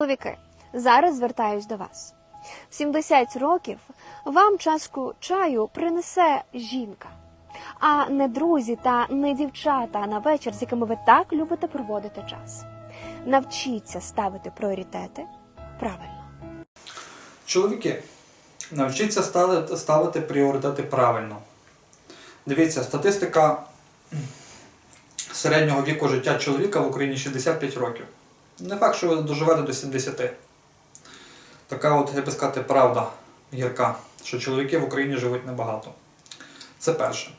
Чоловіки, зараз звертаюсь до вас. В 70 років вам чашку чаю принесе жінка, а не друзі та не дівчата на вечір, з якими ви так любите проводити час. Навчіться ставити пріоритети правильно. Чоловіки, навчіться ставити, пріоритети правильно. Дивіться, статистика середнього віку життя чоловіка в Україні 65 років. Не факт, що ви доживете до 70. Така от, я би сказати, правда гірка, що чоловіки в Україні живуть небагато. Це перше.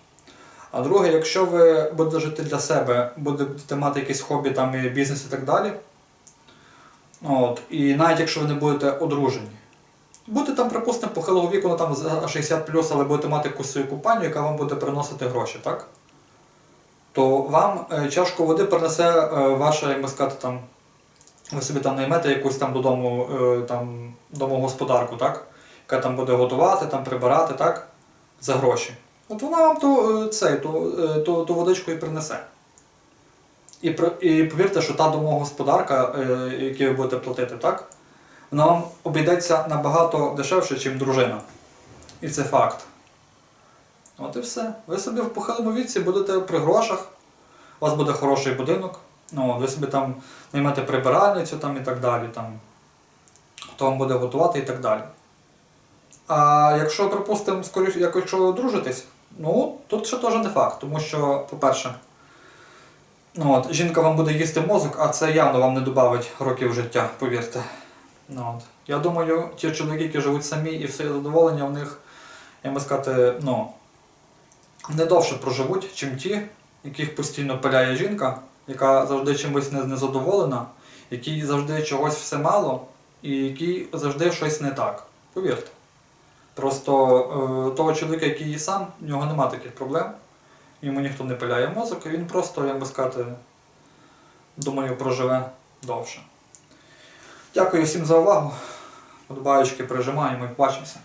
А друге, якщо ви будете жити для себе, будете мати якісь хобі, там, і бізнес і так далі. От, і навіть якщо ви не будете одружені, Будете там, припустимо, похилого віку, ну там за 60 але будете мати якусь свою компанію, яка вам буде приносити гроші, так? То вам е, чашку води принесе е, ваша, як би сказати, там, ви собі там наймете якусь там додому е, там, домогосподарку, так? Яка там буде готувати, там прибирати, так? За гроші. От вона вам ту, е, цей, ту, е, ту, ту водичку і принесе. І, і повірте, що та домогосподарка, якій ви будете платити, так? вона вам обійдеться набагато дешевше, ніж дружина. І це факт. От і все. Ви собі в похилому віці будете при грошах, у вас буде хороший будинок, ну, ви собі там наймете прибиральницю там, і так далі, там, хто вам буде готувати і так далі. А якщо, припустимо, скоріш, якщо ви одружитесь, ну, тут ще теж не факт, тому що, по-перше, ну, от, жінка вам буде їсти мозок, а це явно вам не додавить років життя, повірте. Ну, от. Я думаю, ті чоловіки, які живуть самі і все задоволення, в них, я би сказати, ну, не довше проживуть, чим ті, яких постійно пиляє жінка, яка завжди чимось незадоволена, якій завжди чогось все мало, і якій завжди щось не так. Повірте. Просто е, того чоловіка, який є сам, в нього нема таких проблем. Йому ніхто не пиляє мозок, і він просто, як би сказати, думаю, проживе довше. Дякую всім за увагу. Подобаючки прижимаємо і бачимося.